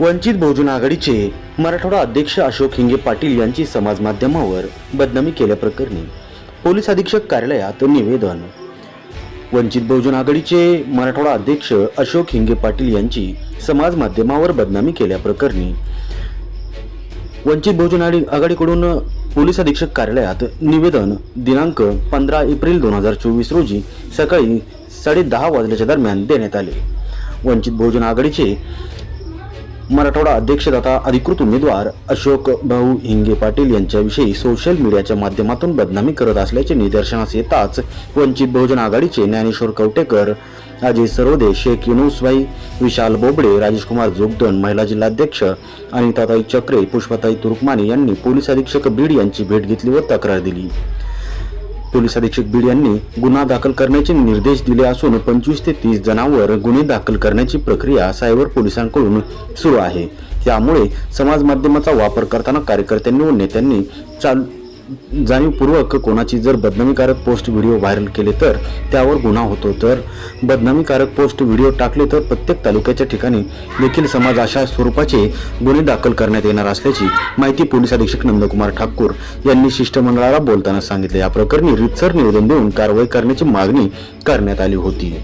वंचित बहुजन आघाडीचे मराठवाडा अध्यक्ष अशोक हिंगे पाटील यांची समाज माध्यमावर बदनामी केल्याप्रकरणी पोलीस अधीक्षक कार्यालयात निवेदन. वंचित बहुजन आघाडीचे मराठवाडा अध्यक्ष अशोक हिंगे पाटील यांची समाज माध्यमावर बदनामी केल्याप्रकरणी वंचित बहुजन आघाडीकडून पोलीस अधीक्षक कार्यालयात निवेदन दिनांक पंधरा एप्रिल दोन हजार चोवीस रोजी सकाळी साडे दहा वाजल्याच्या दरम्यान देण्यात आले. वंचित बहुजन आघाडीचे मराठवाडा अध्यक्ष तथा अधिकृत उमेदवार अशोक भाऊ हिंगे पाटील यांच्याविषयी सोशल मीडियाच्या माध्यमातून बदनामी करत असल्याचे निदर्शनास येताच वंचित बहुजन आघाडीचे ज्ञानेश्वर कवटेकर अजय सरोदे शेख युनुसबाई विशाल बोबडे राजेशकुमार जोगदन महिला जिल्हाध्यक्ष अनिताताई चक्रे पुष्पाताई तुर्कमाने यांनी पोलीस अधीक्षक बीड यांची भेट घेतली व तक्रार दिली. पोलीस अधीक्षक बीड यांनी गुन्हा दाखल करण्याचे निर्देश दिले असून पंचवीस ते तीस जणांवर गुन्हे दाखल करण्याची प्रक्रिया सायबर पोलिसांकडून सुरू आहे. यामुळे समाज माध्यमाचा वापर करताना कार्यकर्त्यांनी व नेत्यांनी चाल जाणीवपूर्वक कोणाची जर बदनामीकारक पोस्ट व्हिडिओ व्हायरल केले तर त्यावर गुन्हा होतो. तर बदनामीकारक पोस्ट व्हिडिओ टाकले तर प्रत्येक तालुक्याच्या ठिकाणी देखील समाज अशा स्वरूपाचे गुन्हे दाखल करण्यात येणार असल्याची माहिती पोलीस अधीक्षक नंदकुमार ठाकूर यांनी शिष्टमंडळाला बोलताना सांगितले. या प्रकरणी रितसर निवेदन देऊन कारवाई करण्याची मागणी करण्यात आली होती.